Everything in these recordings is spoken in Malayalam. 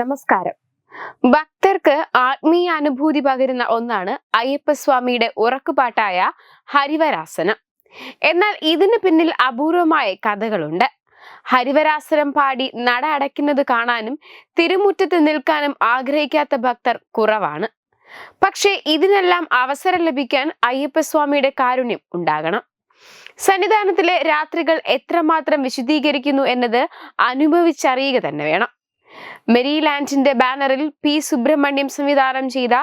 നമസ്കാരം. ഭക്തർക്ക് ആത്മീയ അനുഭൂതി പകരുന്ന ഒന്നാണ് അയ്യപ്പസ്വാമിയുടെ ഉറക്കുപാട്ടായ ഹരിവരാസനം. എന്നാൽ ഇതിന് പിന്നിൽ അപൂർവമായ കഥകളുണ്ട്. ഹരിവരാസനം പാടി നട അടയ്ക്കുന്നത് കാണാനും തിരുമുറ്റത്ത് നിൽക്കാനും ആഗ്രഹിക്കാത്ത ഭക്തർ കുറവാണ്. പക്ഷേ ഇതിനെല്ലാം അവസരം ലഭിക്കാൻ അയ്യപ്പസ്വാമിയുടെ കാരുണ്യം ഉണ്ടാകണം. സന്നിധാനത്തിലെ രാത്രികൾ എത്രമാത്രം വിശദീകരിക്കുന്നു എന്നത് അനുഭവിച്ചറിയുക തന്നെ വേണം. മെരിലാൻഡിന്റെ ബാനറിൽ പി. സുബ്രഹ്മണ്യം സംവിധാനം ചെയ്ത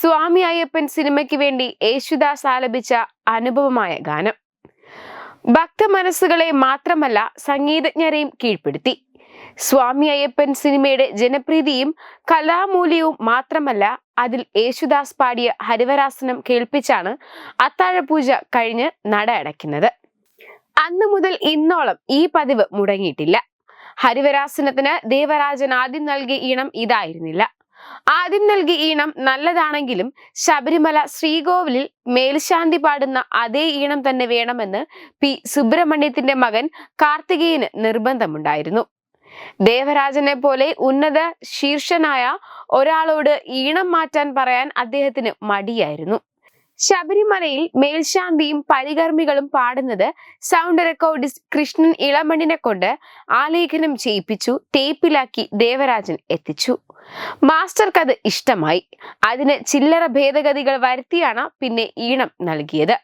സ്വാമി അയ്യപ്പൻ സിനിമയ്ക്ക് വേണ്ടി യേശുദാസ് ആലപിച്ച അനുഭവമായ ഗാനം. ഭക്ത മനസ്സുകളെ മാത്രമല്ല സംഗീതജ്ഞരെയും കീഴ്പ്പെടുത്തി. സ്വാമി അയ്യപ്പൻ സിനിമയുടെ ജനപ്രീതിയും കലാമൂല്യവും മാത്രമല്ല അതിൽ യേശുദാസ് പാടിയ ഹരിവരാസനം കേൾപ്പിച്ചാണ് അത്താഴപൂജ കഴിഞ്ഞ് നട അടയ്ക്കുന്നത്. അന്നു മുതൽ ഇന്നോളം ഈ പതിവ് മുടങ്ങിയിട്ടില്ല. ഹരിവരാസനത്തിന് ദേവരാജൻ ആദ്യം നൽകിയ ഈണം ഇതായിരുന്നില്ല. ആദ്യം നൽകിയ ഈണം നല്ലതാണെങ്കിലും ശബരിമല ശ്രീകോവിലിൽ മേൽശാന്തി പാടുന്ന അതേ ഈണം തന്നെ വേണമെന്ന് പി സുബ്രഹ്മണ്യത്തിന്റെ മകൻ കാർത്തികേയന് നിർബന്ധമുണ്ടായിരുന്നു. ദേവരാജനെ പോലെ ഉന്നത ശീർഷനായ ഒരാളോട് ഈണം മാറ്റാൻ പറയാൻ അദ്ദേഹത്തിന് മടിയായിരുന്നു. ശബരിമലയിൽ മേൽശാന്തിയും പരികർമ്മികളും പാടുന്നത് സൗണ്ട് റെക്കോർഡിസ്റ്റ് കൃഷ്ണൻ ഇളമണ്ണിനെ കൊണ്ട് ആലേഖനം ചെയ്യിപ്പിച്ചു ടേപ്പിലാക്കി ദേവരാജൻ എത്തിച്ചു. മാസ്റ്റർക്ക് അത് ഇഷ്ടമായി. അതിന് ചില്ലറ ഭേദഗതികൾ വരുത്തിയാണ് പിന്നെ ഈണം നൽകിയത്.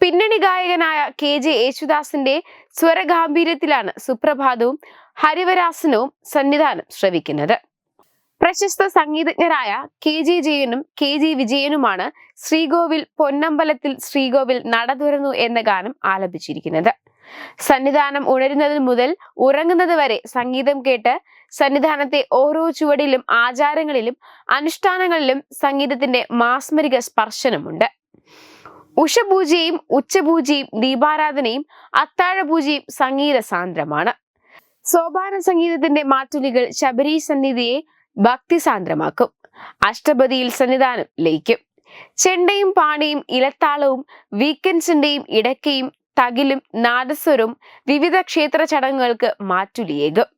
പിന്നണി ഗായകനായ കെ ജെ യേശുദാസിന്റെ സ്വരഗാംഭീര്യത്തിലാണ് സുപ്രഭാതവും ഹരിവരാസനവും സന്നിധാനം ശ്രവിക്കുന്നത്. പ്രശസ്ത സംഗീതജ്ഞരായ കെ ജെ ജയനും കെ ജി വിജയനുമാണ് ശ്രീകോവിൽ പൊന്നമ്പലത്തിൽ ശ്രീകോവിൽ നട തുറന്നു എന്ന ഗാനം ആലപിച്ചിരിക്കുന്നത്. സന്നിധാനം ഉണരുന്നത് മുതൽ ഉറങ്ങുന്നത് വരെ സംഗീതം കേട്ട് സന്നിധാനത്തെ ഓരോ ചുവടിലും ആചാരങ്ങളിലും അനുഷ്ഠാനങ്ങളിലും സംഗീതത്തിന്റെ മാസ്മരിക സ്പർശനമുണ്ട്. ഉഷപൂജയും ഉച്ചപൂജയും ദീപാരാധനയും അത്താഴപൂജയും സംഗീത സാന്ദ്രമാണ് സോപാന സംഗീതത്തിന്റെ മാറ്റുലികൾ ശബരി സന്നിധിയെ ഭക്തിസാന്ദ്രമാക്കും അഷ്ടപതിയിൽ സന്നിധാനം ലയിക്കും. ചെണ്ടയും പാണിയും ഇലത്താളവും വീക്കെൻഡ്സിന്റെയും ഇടയ്ക്കയും തകിലും നാദസ്വരവും വിവിധ ക്ഷേത്ര ചടങ്ങുകൾക്ക് മാറ്റുലിയേകും.